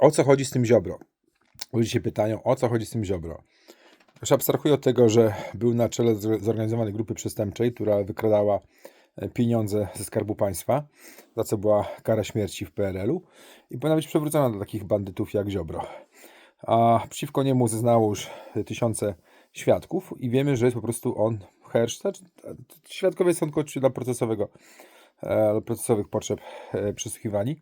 o co chodzi z tym Ziobro? Ludzie się pytają, o co chodzi z tym Ziobro? Już abstrahuję od tego, że był na czele zor- zorganizowanej grupy przestępczej, która wykradała e, pieniądze ze Skarbu Państwa, za co była kara śmierci w PRL-u i powinna być przywrócona do takich bandytów jak Ziobro. A przeciwko niemu zeznało już tysiące świadków i wiemy, że jest po prostu on hersz. Świadkowie są tylko dla procesowego, e, procesowych potrzeb e, przesłuchiwani.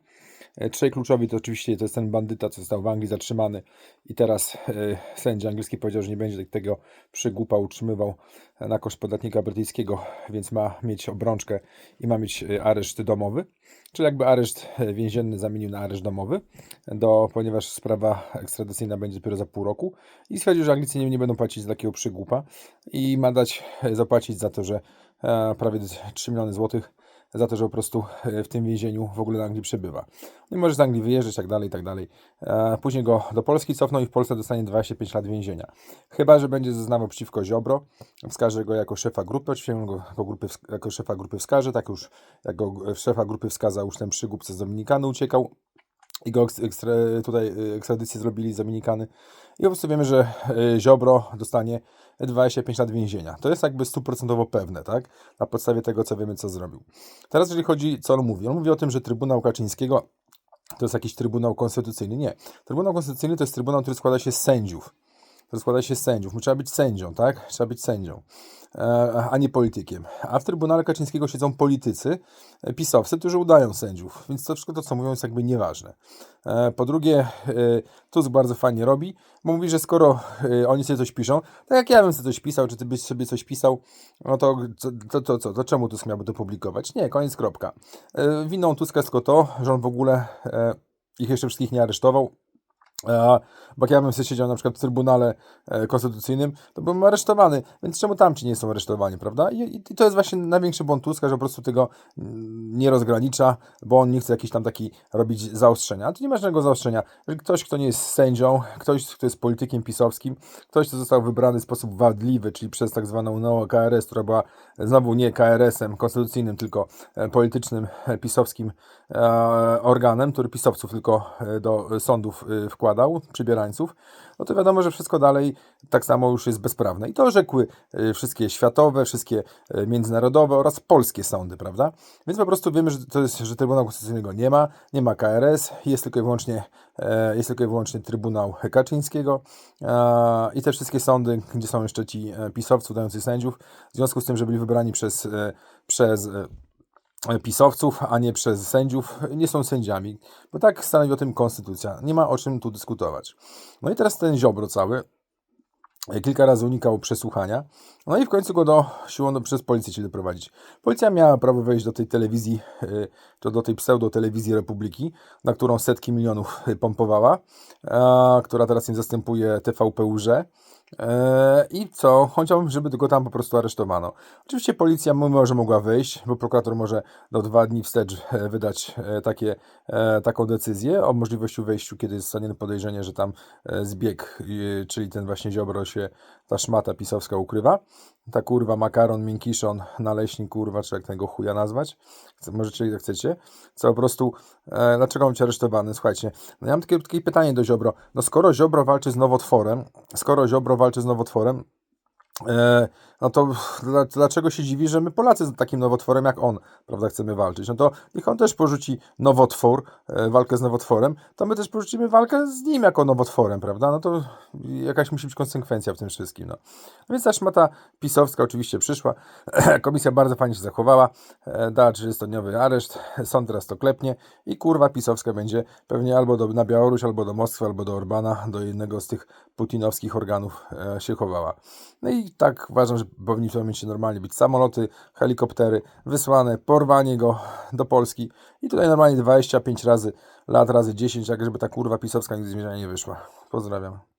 E, Trzej kluczowi to oczywiście to jest ten bandyta, co został w Anglii zatrzymany i teraz e, sędzia angielski powiedział, że nie będzie tego przygłupa utrzymywał na koszt podatnika brytyjskiego, więc ma mieć obrączkę i ma mieć e, areszt domowy, czyli jakby areszt więzienny zamienił na areszt domowy, do, ponieważ sprawa ekstradycyjna będzie dopiero za pół roku i stwierdził, że Anglicy nie, nie będą płacić za takiego przygłupa i ma dać zapłacić za to, że prawie 3 miliony złotych za to, że po prostu e, w tym więzieniu w ogóle na Anglii przebywa. No i może z Anglii wyjeżdżać, tak dalej, tak dalej. E, Później go do Polski cofną i w Polsce dostanie 25 lat więzienia. Chyba, że będzie zeznawał przeciwko Ziobro, wskaże go jako szefa grupy, oczywiście go jako, grupy, jako szefa grupy wskaże, tak już jako szefa grupy wskazał już ten przygłup, co z Dominikany uciekał i go eks- ekstra, tutaj e, ekstradycję zrobili z Dominikany. I po prostu wiemy, że e, Ziobro dostanie 25 lat więzienia. To jest jakby stuprocentowo pewne, tak? Na podstawie tego, co wiemy, co zrobił. Teraz, jeżeli chodzi, co on mówi? On mówi o tym, że Trybunał Kaczyńskiego to jest jakiś Trybunał Konstytucyjny. Nie. Trybunał Konstytucyjny to jest Trybunał, który składa się z sędziów. To składa się z sędziów. Trzeba być sędzią, tak? Trzeba być sędzią, e, a nie politykiem. A w Trybunale Kaczyńskiego siedzą politycy, e, pisowcy, którzy udają sędziów. Więc to wszystko to, co mówią, jest jakby nieważne. E, Po drugie, Tusk bardzo fajnie robi, bo mówi, że skoro oni sobie coś piszą, tak jak ja bym sobie coś pisał, czy ty byś sobie coś pisał, no to co, to, to, to, to czemu Tusk miałby to publikować? Nie, koniec, kropka. Winą Tuska jest tylko to, że on w ogóle ich jeszcze wszystkich nie aresztował, bo jak ja bym sobie siedział na przykład w Trybunale e, Konstytucyjnym, to byłem aresztowany, więc czemu tam ci nie są aresztowani, prawda? I, i, to jest właśnie największy błąd Tuska, że po prostu tego mm, nie rozgranicza, bo on nie chce jakiś tam taki robić zaostrzenia. A tu nie ma żadnego zaostrzenia. Że ktoś, kto nie jest sędzią, ktoś, kto jest politykiem pisowskim, ktoś, kto został wybrany w sposób wadliwy, czyli przez tak zwaną KRS, która była znowu nie KRS-em konstytucyjnym, tylko e, politycznym, e, pisowskim organem, który pisowców tylko do sądów e, wkładał, przybierańców, no to wiadomo, że wszystko dalej tak samo już jest bezprawne. I to rzekły e, wszystkie światowe, wszystkie e, międzynarodowe oraz polskie sądy, prawda? Więc po prostu wiemy, że to jest, że Trybunału Konstytucyjnego nie ma, nie ma KRS, jest tylko i wyłącznie, e, jest tylko i wyłącznie Trybunał Kaczyńskiego i te wszystkie sądy, gdzie są jeszcze ci e, pisowcy udający sędziów, w związku z tym, że byli wybrani przez, e, przez pisowców, a nie przez sędziów, nie są sędziami, bo tak stanowi o tym konstytucja. Nie ma o czym tu dyskutować. No i teraz ten Ziobro cały e, kilka razy unikał przesłuchania, no i w końcu go do, siłą do, przez policję chcieli doprowadzić. Policja miała prawo wejść do tej telewizji, e, czy do tej pseudo-telewizji Republiki, na którą setki milionów e, pompowała, a, która teraz im zastępuje TVP Urze. E, I co? Chciałbym, żeby go tam po prostu aresztowano. Oczywiście policja mimo, że mogła wyjść, bo prokurator może do dwa dni wstecz e, wydać e, takie, e, taką decyzję o możliwości wejściu, kiedy zostanie podejrzenie, że tam zbieg, czyli ten właśnie Ziobro się, ta szmata pisowska ukrywa. Ta kurwa makaron, miękiszon, naleśnik kurwa, czy jak tego chuja nazwać. Możecie jak chcecie. Co po prostu, e, dlaczego on być aresztowany? Słuchajcie, no ja mam takie, takie pytanie do Ziobro. No skoro Ziobro walczy z nowotworem, skoro Ziobro walczy z nowotworem, no to dla, dlaczego się dziwi, że my Polacy z takim nowotworem jak on, prawda, chcemy walczyć? No to niech on też porzuci nowotwór, e, walkę z nowotworem, to my też porzucimy walkę z nim jako nowotworem, prawda? No to jakaś musi być konsekwencja w tym wszystkim, no. No więc ta szmata pisowska oczywiście przyszła, komisja bardzo fajnie się zachowała, e, dała 30-dniowy areszt, sąd teraz to klepnie i kurwa pisowska będzie pewnie albo do, na Białoruś, albo do Moskwy, albo do Orbana, do jednego z tych putinowskich organów e, się chowała. No i tak uważam, że powinni w tym momencie normalnie być samoloty, helikoptery wysłane, porwanie go do Polski i tutaj normalnie 25 razy, lat razy 10, jak żeby ta kurwa pisowska nigdy z nie wyszła. Pozdrawiam.